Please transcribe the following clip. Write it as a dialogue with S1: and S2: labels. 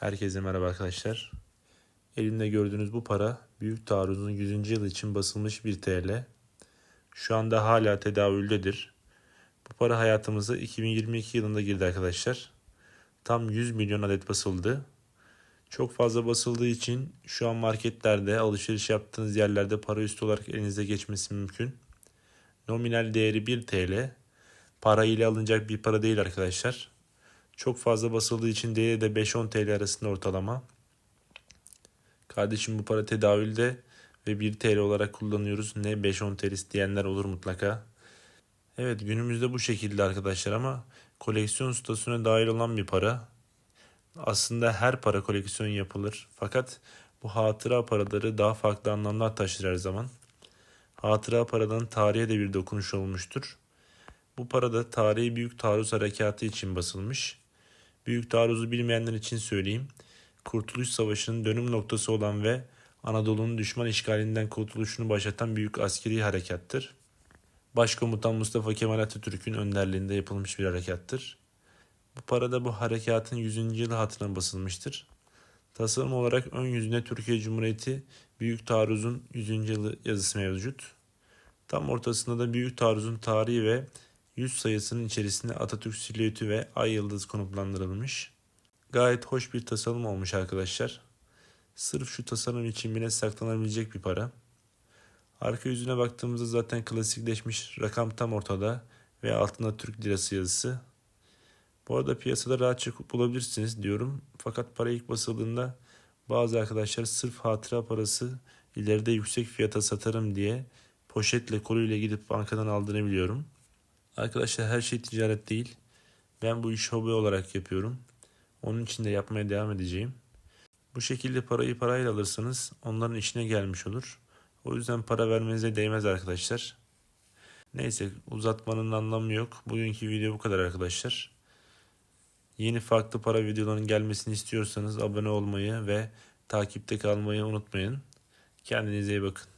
S1: Herkese merhaba arkadaşlar. Elimde gördüğünüz bu para Büyük Taarruz'un 100. yılı için basılmış 1 TL. Şu anda hala tedavüldedir. Bu para hayatımıza 2022 yılında girdi arkadaşlar. Tam 100 milyon adet basıldı. Çok fazla basıldığı için şu an marketlerde alışveriş yaptığınız yerlerde para üstü olarak elinize geçmesi mümkün. Nominal değeri 1 TL. Para ile alınacak bir para değil arkadaşlar. Çok fazla basıldığı için değeri de 5-10 TL arasında ortalama. Kardeşim bu para tedavülde ve 1 TL olarak kullanıyoruz. Ne 5-10 TL diyenler olur mutlaka. Evet günümüzde bu şekilde arkadaşlar ama koleksiyon statüsüne dahil olan bir para. Aslında her para koleksiyon yapılır. Fakat bu hatıra paraları daha farklı anlamlar taşır her zaman. Hatıra paradan tarihe de bir dokunuş olmuştur. Bu para da tarihi Büyük Taarruz Harekatı için basılmış. Büyük Taarruz'u bilmeyenler için söyleyeyim. Kurtuluş Savaşı'nın dönüm noktası olan ve Anadolu'nun düşman işgalinden kurtuluşunu başlatan büyük askeri harekattır. Başkomutan Mustafa Kemal Atatürk'ün önderliğinde yapılmış bir harekattır. Bu para da bu harekatın 100. yılı hatırına basılmıştır. Tasarım olarak ön yüzünde Türkiye Cumhuriyeti Büyük Taarruz'un 100. yılı yazısı mevcut. Tam ortasında da Büyük Taarruz'un tarihi ve 100 sayısının içerisinde Atatürk silüeti ve ay yıldız konumlandırılmış. Gayet hoş bir tasarım olmuş arkadaşlar. Sırf şu tasarım için bile saklanabilecek bir para. Arka yüzüne baktığımızda zaten klasikleşmiş rakam tam ortada ve altında Türk lirası yazısı. Bu arada piyasada rahatça bulabilirsiniz diyorum. Fakat para ilk basıldığında bazı arkadaşlar sırf hatıra parası ileride yüksek fiyata satarım diye poşetle koluyla gidip bankadan aldığını biliyorum. Arkadaşlar her şey ticaret değil. Ben bu işi hobi olarak yapıyorum. Onun için de yapmaya devam edeceğim. Bu şekilde parayı parayla alırsanız onların işine gelmiş olur. O yüzden para vermenize değmez arkadaşlar. Neyse uzatmanın anlamı yok. Bugünkü video bu kadar arkadaşlar. Yeni farklı para videolarının gelmesini istiyorsanız abone olmayı ve takipte kalmayı unutmayın. Kendinize iyi bakın.